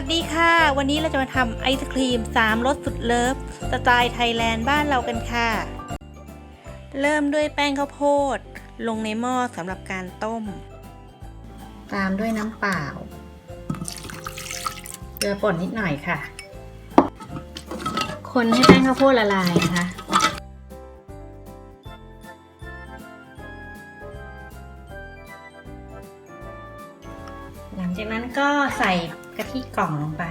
วัสดีค่ะ วันนี้เราจะมาทำไอศครีม3รสสุดเลิฟสไตล์ไทยแลนด์บ้านเรากันค่ะ เริ่มด้วยแป้งข้าวโพด ลงในหม้อสำหรับการต้ม ตามด้วยน้ำเปล่าเกลือป่นนิดหน่อยค่ะ คนให้แป้งข้าวโพดละลายนะคะ ก็ใส่กะทิกล่องลงไป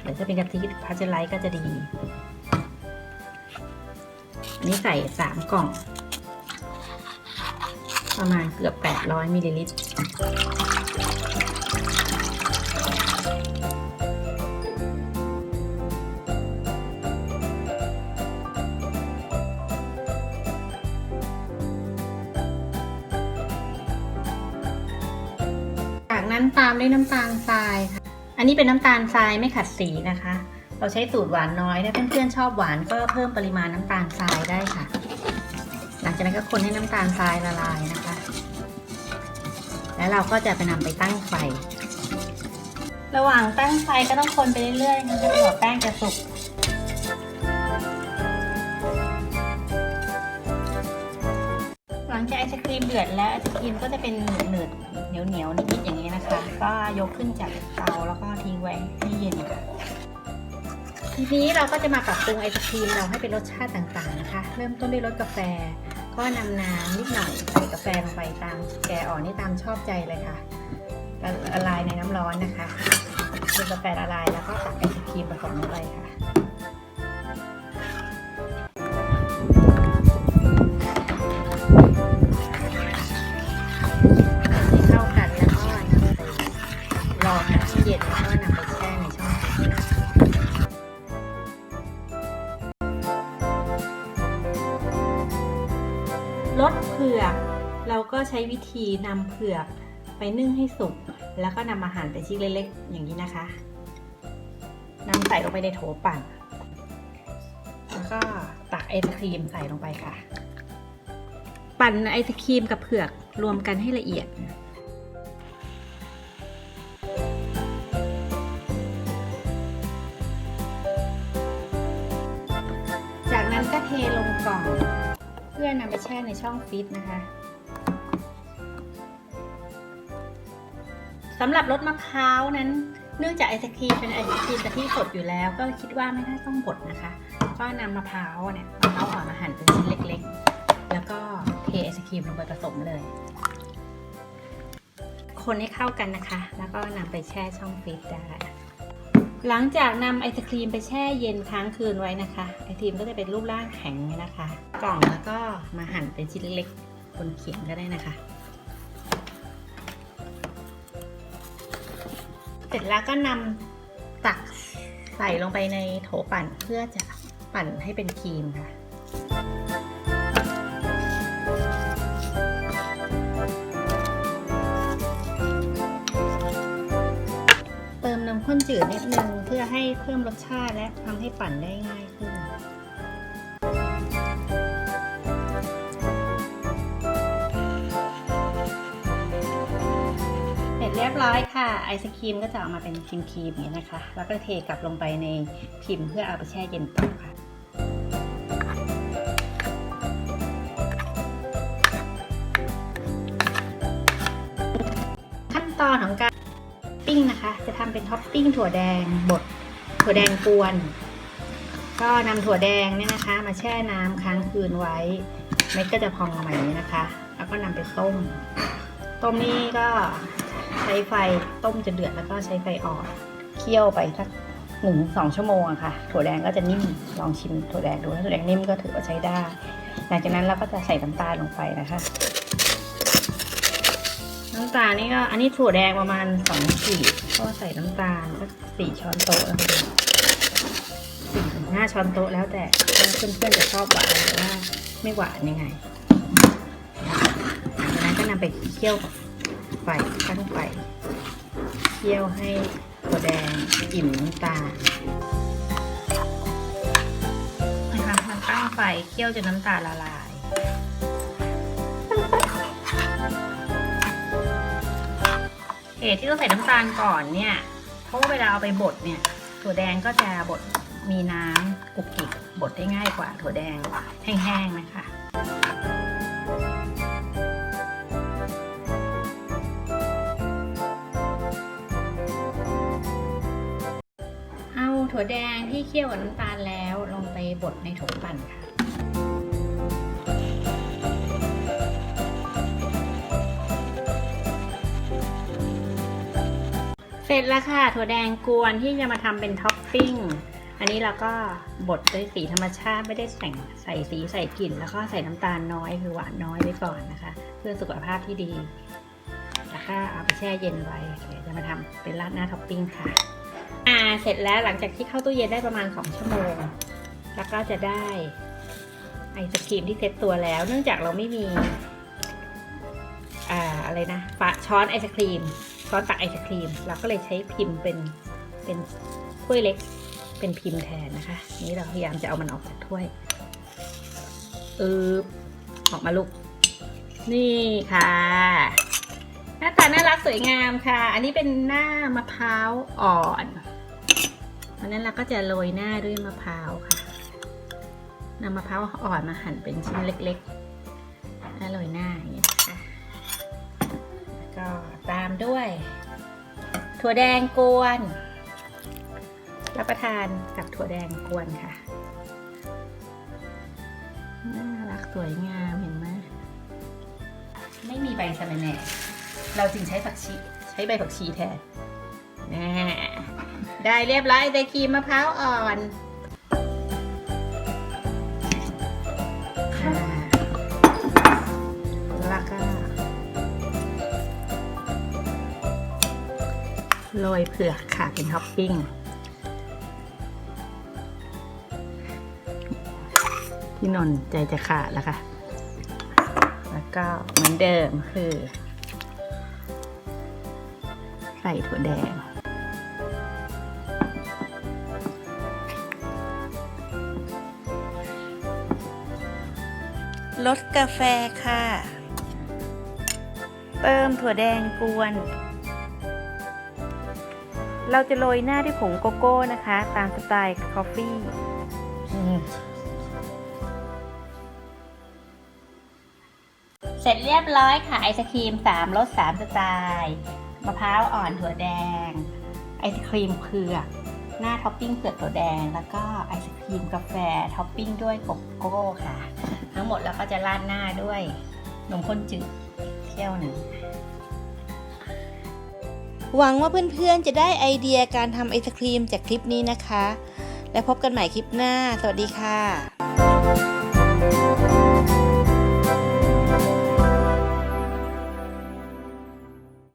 เดี๋ยวจะเป็นกะทิพาสเจอร์ไลท์ก็จะดี อันนี้ใส่สามกล่อง ประมาณเกือบ 800มิลลิลิตร นั้นตามด้วยน้ำตาลทรายค่ะ อันนี้เป็นน้ำตาลทรายไม่ขัดสีนะคะ เราใช้สูตรหวานน้อยถ้าเพื่อนๆชอบหวานก็เพิ่มปริมาณน้ำตาลทรายได้ค่ะ หลังจากนั้นก็คนให้น้ำตาลทรายละลายนะคะ แล้วเราก็จะไปนำไปตั้งไฟ ระหว่างตั้งไฟก็ต้องคนไปเรื่อยๆนะคะจนกว่าแป้งจะสุกหลังจากไอศค รีมเดือดแล้วไอศครีมก็จะเป็นเหนืดเหนียวๆนิดๆอย่างนี้นะคะ ก็ยกขึ้นจากเตาแล้วก็ทิ้งไว้ให้เย็นค่ะทีนี้เราก็จะมาปรับปรุงไอศครีมเราให้เป็นรสชาติต่างๆนะคะ เริ่มต้นด้วยรสกาแฟ ก็นำน้ำนิดหน่อยใส่กาแฟลงไปตามแกอ่อนนี่ตามชอบใจเลยค่ะละลายในน้ำร้อนนะคะจนกาแฟละลายแล้วก็ตักไอศครีมผสมลงไปค่ะ เย็นแล้วก็นำไปแช่ในช่องฟิตลดเผือก เราก็ใช้วิธีนำเผือกไปนึ่งให้สุก แล้วก็นำมาหั่นเป็นชิ้นเล็กๆ อย่างนี้นะคะนำใส่ลงไปในโถปั่น แล้วก็ตักไอศครีมใส่ลงไปค่ะ ปั่นไอศครีมกับเผือกรวมกันให้ละเอียด นั้นก็เทลงกล่อง เพื่อนำไปแช่ในช่องฟิตนะคะสำหรับรสมะพร้าวนั้น เนื่องจากไอศครีมเป็นไอศครีมกะทิสดอยู่แล้ว ก็คิดว่าไม่น่าต้องบดนะคะ ก็นำมะพร้าวเนี่ยมะพร้าวอ่อนมาหั่นเป็นชิ้นเล็กๆ แล้วก็เทไอศครีมลงไปผสมเลย คนให้เข้ากันนะคะ แล้วก็นำไปแช่ช่องฟิตได้ หลังจากนำไอศครีมไปแช่เย็นค้างคืนไว้นะคะ ไอศครีมก็จะเป็นรูปร่างแข็งเนี่ยนะคะ กล่องแล้วก็มาหั่นเป็นชิ้นเล็กๆบนเขียงก็ได้นะคะ เสร็จแล้วก็นำตักใส่ลงไปในโถปั่นเพื่อจะปั่นให้เป็นครีมค่ะ เติมน้ำข้นจืดนิดนึงเพื่อให้เพิ่มรสชาติและทำให้ปั่นได้ง่ายขึ้น เสร็จเรียบร้อยค่ะไอศครีมก็จะออกมาเป็นครีมครีมอย่างนี้นะคะ แล้วก็เทกลับลงไปในพิมพ์เพื่อเอาไปแช่เย็นต่อค่ะขั้นตอนของการ ปิ้งนะคะ จะทำเป็นท็อปปิ้งถั่วแดงบดถั่วแดงกวน ก็นำถั่วแดงเนี่ยนะคะ มาแช่น้ำค้างคืนไว้เม็ดก็จะพองออกมาอย่างนี้นะคะ แล้วก็นำไปต้ม ต้มนี่ก็ใช้ไฟต้มจนเดือดแล้วก็ใช้ไฟอ่อนเคี่ยวไปสักหนึ่งสองชั่วโมงอะค่ะ ถั่วแดงก็จะนิ่มลองชิมถั่วแดงดูถ้าถั่วแดงนิ่มก็ถือว่าใช้ได้ หลังจากนั้นเราก็จะใส่น้ำตาลลงไปนะคะ น้ำตาลนี่ก็อันนี้ถั่วแดงประมาณสองขีดก็ใส่น้ำตาลสักสี่ช้อนโต๊ะแล้วกันสี่ถึงห้าช้อนโต๊ะแล้วแต่เพื่อนๆจะชอบหวานหรือว่าไม่หวานยังไงจากนั้นก็นำไปเคี่ยวกับไฟตั้งไฟเคี่ยวให้ถั่วแดงอิ่มน้ำตาลนะคะมันตั้งไฟเคี่ยวจนน้ำตาลละลาย ตุที่ต้องใส่น้ำตาลก่อนเนี่ยเพราะเวลาเอาไปบดเนี่ย ถั่วแดงก็จะบดมีน้ำกุกกิกบดได้ง่ายกว่าถั่วแดงแห้งๆนะคะเอาถั่วแดงที่เคี่ยวกับน้ำตาลแล้วลงไปบดในโถปั่นค่ะ เสร็จแล้วค่ะ ถั่วแดงกวนที่จะมาทำเป็นท็อปปิ้ง อันนี้เราก็บดด้วยสีธรรมชาติไม่ได้แต่งใส่สีใส่กลิ่น แล้วก็ใส่น้ำตาลน้อยคือหวานน้อยไว้ก่อนนะคะ เพื่อสุขภาพที่ดี แล้วก็เอาไปแช่เย็นไว้เดี๋ยวจะมาทำเป็นราดหน้าท็อปปิ้งค่ะอ่าเสร็จแล้วหลังจากที่เข้าตู้เย็นได้ประมาณ 2 ชั่วโมง แล้วก็จะได้ไอศครีมที่เซ็ตตัวแล้ว เนื่องจากเราไม่มี อ่าอะไรนะฝาช้อนไอศครีม ช้อนตักไอศครีม เราก็เลยใช้พิมพ์เป็นเป็นถ้วยเล็ก เป็นพิมพ์แทนนะคะ นี่เราพยายามจะเอามันออกจากถ้วยเออออกมาลูก นี่ค่ะ หน้าตาน่ารักสวยงามค่ะ อันนี้เป็นหน้ามะพร้าวอ่อนเพราะนั้นเราก็จะโรยหน้าด้วยมะพร้าวค่ะนำมะพร้าวอ่อนมาหั่นเป็นชิ้นเล็กๆแล้วโรยหน้า ด้วย ถั่วแดงกวน รับประทานกับถั่วแดงกวนค่ะ น่ารักสวยงามเห็นไหมไม่มีใบสะระแหน่ เราจึงใช้ผักชีใช้ใบผักชีแทนแน่ได้เรียบร้อยไอศครีมมะพร้าวอ่อน โรยเผือกค่ะ เป็นท็อปปิ้ง พี่นนท์ใจจะขาดแล้วค่ะ แล้วก็เหมือนเดิมคือ ใส่ถั่วแดงรสกาแฟค่ะ เติมถั่วแดงกวน เราจะโรยหน้าด้วยผงโกโก้นะคะ ตามสไตล์คอฟฟี่เสร็จเรียบร้อยค่ะไอศครีม3รส3สไตล์มะพร้าวอ่อนถั่วแดง ไอศครีมเผือกหน้าท็อปปิ้งเผือกถั่วแดง แล้วก็ไอศครีมกาแฟท็อปปิ้งด้วยโกโก้ค่ะ ทั้งหมดแล้วก็จะราดหน้าด้วยนมข้นจืดเที่ยวหนึ่ง หวังว่าเพื่อนๆจะได้ไอเดียการทำไอศครีมจากคลิปนี้นะคะ และพบกันใหม่คลิปหน้า สวัสดีค่ะ